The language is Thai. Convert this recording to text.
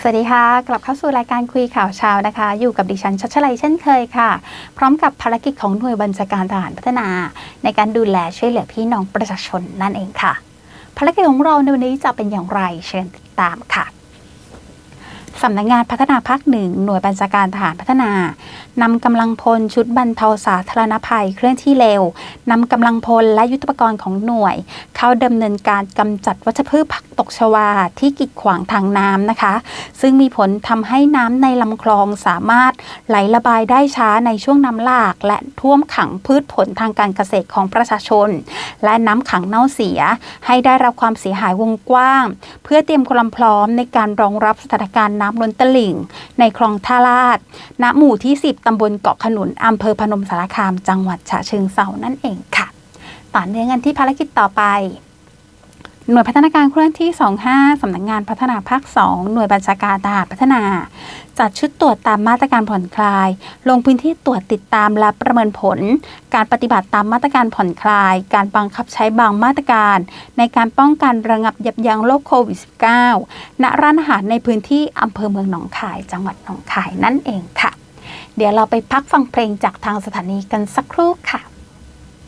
สวัสดีค่ะ กลับเข้าสู่รายการคุยข่าวเช้านะคะ อยู่กับดิฉันชัชลัยเช่นเคยค่ะ พร้อมกับภารกิจของหน่วยบัญชาการทหารพัฒนา ในการดูแลช่วยเหลือพี่น้องประชาชนนั่นเองค่ะ ภารกิจของเราในวันนี้จะเป็นอย่างไรเชิญติดตามค่ะสำนักงานพัฒนาภาคหนึ่งหน่วยบัญชาการทหารพัฒนานำกำลังพลชุดบรรเทาสาธารณภัยเคลื่อนที่เร็วนำกำลังพลและยุทธปกรณ์ของหน่วย เข้าดำเนินการกำจัดวัชพืชผักตกชวาที่กีดขวางทางน้ำนะคะ ซึ่งมีผลทำให้น้ำในลำคลองสามารถไหลระบายได้ช้าในช่วงน้ำหลาก และท่วมขังพืชผลทางการเกษตรของประชาชน และน้ำขังเน่าเสีย ให้ได้รับความเสียหายวงกว้าง เพื่อเตรียมความพร้อมในการรองรับสถานการณ์น้ำล้นตลิ่ง ในคลองท่าลาดณหมู่ที่ 10ตำบลเกาะขนุนอำเภอพนมสารคาม จังหวัดฉะเชิงเซานั่นเองค่ะต่อเนื่องกันที่ภารกิจต่อไป หน่วยพัฒนาการเคลื่อนที่ 25 สำนักงงานพัฒนาภาค 2 หน่วยบัญชาการทหารพัฒนา จัดชุดตรวจตามมาตรการผ่อนคลาย ลงพื้นที่ตรวจติดตามและประเมินผล การปฏิบัติตามมาตรการผ่อนคลาย การบังคับใช้บางมาตรการ ในการป้องกันระงับยับยั้งโรคโควิด -19 ณร้านอาหารในพื้นที่อำเภอเมืองหนองคาย จังหวัดหนองคายนั่นเองค่ะ เดี๋ยวเราไปพักฟังเพลงจากทางสถานีกันสักครู่ค่ะ